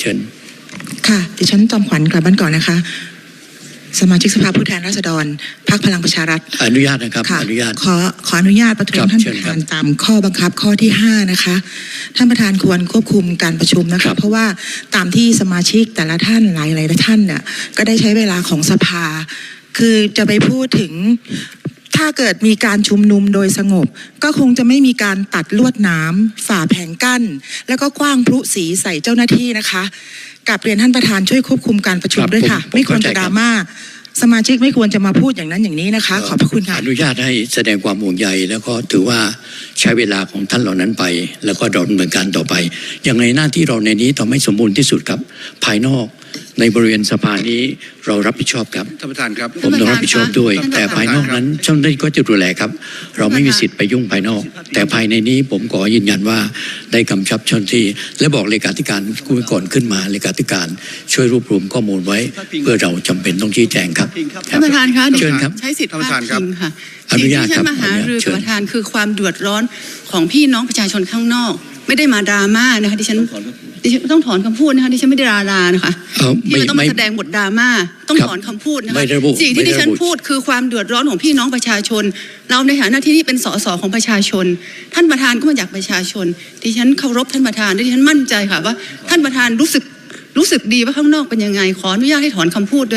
เชิญค่ะดิฉันจอมขวัญกลับบ้านก่อนนะคะ สมาชิกสภาผู้แทนราษฎรพรรคพลังประชารัฐอนุญาตนะครับค่ะอนุญาตขอขออนุญาตประท้วครังบท่านเชิปญระครัธาบนตามข้อบังคับข้อที่ 5 นะคะ ท่านประธานควรควบคุมการประชุมนะครัคะบเพราะว่าตามที่สมาชิกแต่ละท่านหลายหลายๆท่านเนี่ยก็ได้ใช้เวลาของสภา คือจะไปพูดถึง ถ้าเกิดมีการชุมนุมโดยสงบ ก็คงจะไม่มีการตัดลวดหน้ำฝ่าแผงกั้น แล้วก็กว้างพลุสีใส่เจ้าหน้าที่นะคะกับเรียนท่านประธานช่วยควบคุมการประชุมครับด้วยค่ะผมผมไม่ควรเข้าใจจะคดรับราม่าสมาชิกไม่ควรจะมาพูดอย่างนั้นอย่างนี้นะคะ ขอบพระคุณค่ะอนุญาตให้แสดงความห่วงใยแล้วก็ถือว่าใช้เวลาของท่านเหล่านั้นไป แล้วก็เราดำเนินการต่อไป อย่างในหน้าที่เราในนี้ต้องไม่สมบูรณ์ที่สุดครับ ภายนอก ในบริเวณสภานี้เรารับผิดชอบครับ ท่านประธานครับ ผมต้องรับผิดชอบด้วยท่านประธานแต่ภายนอกนั้นเจ้าหน้าที่ก็จะดูแลครับ เราไม่มีสิทธิ์ไปยุ่งภายนอก แต่ภายในนี้ผมขอยืนยันว่าได้กำชับเจ้าหน้าที่ และบอกเลขาธิการคุยก่อนขึ้นมาเลขาธิการช่วยรวบรวมข้อมูลไว้ เพื่อเราจำเป็นต้องชี้แจงครับคท่ารับนประธานคะเชิญครับใช้สิทธิ์ท่านประพาธาดนครับพิงค่ะอนุญาตสิ่งที่ครัฉับนมาหารือเชิกับญประธานคือความเดือดร้อนของพี่น้องประชาชนข้างนอก ไม่ได้มาดราม่านะคะดิฉันดิฉันต้องถอนคำพูดนะคะดิฉันไม่ได้ดารานะคะเอ่อที่มันต้องไม่มาแสดงบทดราม่าต้องครับถอนคำพูดนะคะไม่ได้ระบุสิ่งที่ไม่ได้ดิฉันระบุพูดคือความเดือดร้อนของพี่น้องประชาชน เราในฐานะที่นี่เป็นสสของประชาชน ท่านประธานก็มาจากประชาชนดิฉันเคารพท่านประธานและดิฉันมั่นใจค่ะว่า ท่านประธานรู้สึกรู้สึกดีว่าข้างนอกเป็นยังไงขออนุญาตให้ถอนคำพูดด้วย